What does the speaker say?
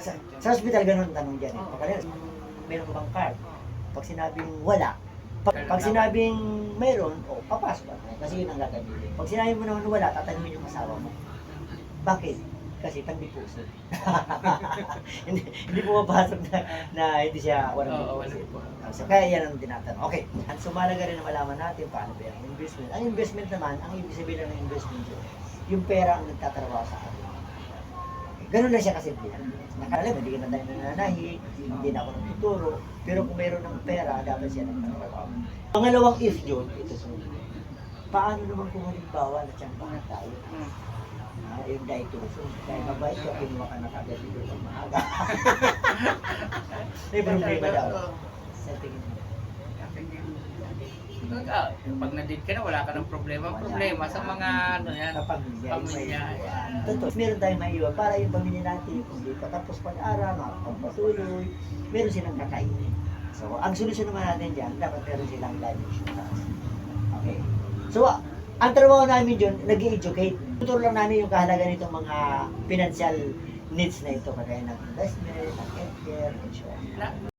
Sa, sa hospital, ganun ang tanong dyan. Eh. Pag meron ka bang card? Pag sinabing wala, pag, pag sinabing meron, o oh, papasok ka. Kasi yun ang gagawin. Pag sinabi mo naman wala, tatanungin yung asawa mo. Bakit? Kasi pandi puso. hindi, hindi pumapasok na, na hindi siya walang Oo, puso. walang So, kaya yan ang tinatanong. Okay, at sumalaga rin na malaman natin paano ba yung investment. Ang investment naman, ang ibig sabihin ng investment yun, yung pera ang nagtatrabaho sa atin. Ganun na siya kasimple. Nakalalim, hindi ka na tayo nananahi, hindi na ako nagtuturo, pero kung mayroon ng pera, dapat siya nagtatrabaho. Pangalawang if yun, ito so, paano naman kung halimbawa na siyang baka tayo? Ah, yung dietitian, dahil mabait ka, kinuha ka na kagad dito sa maaga. May problema daw. Sa tingin mo. Kumbaga, pag na-date ka na, wala ka ng problema. Problema sa mga ano yan. Sa pamilya. Yan. Totoo. Meron tayong maiwan para yung pamilya natin, kung di pa tapos pag-aral, makapagpatuloy, meron silang kakainin. So, ang solusyon naman natin dyan, dapat meron silang life insurance. Okay. So, ah, ang trabaho namin dyan, nag educate Tuturo lang namin yung kahalaga nitong mga financial needs na ito, kagaya ng investment, ng healthcare, insurance. Na-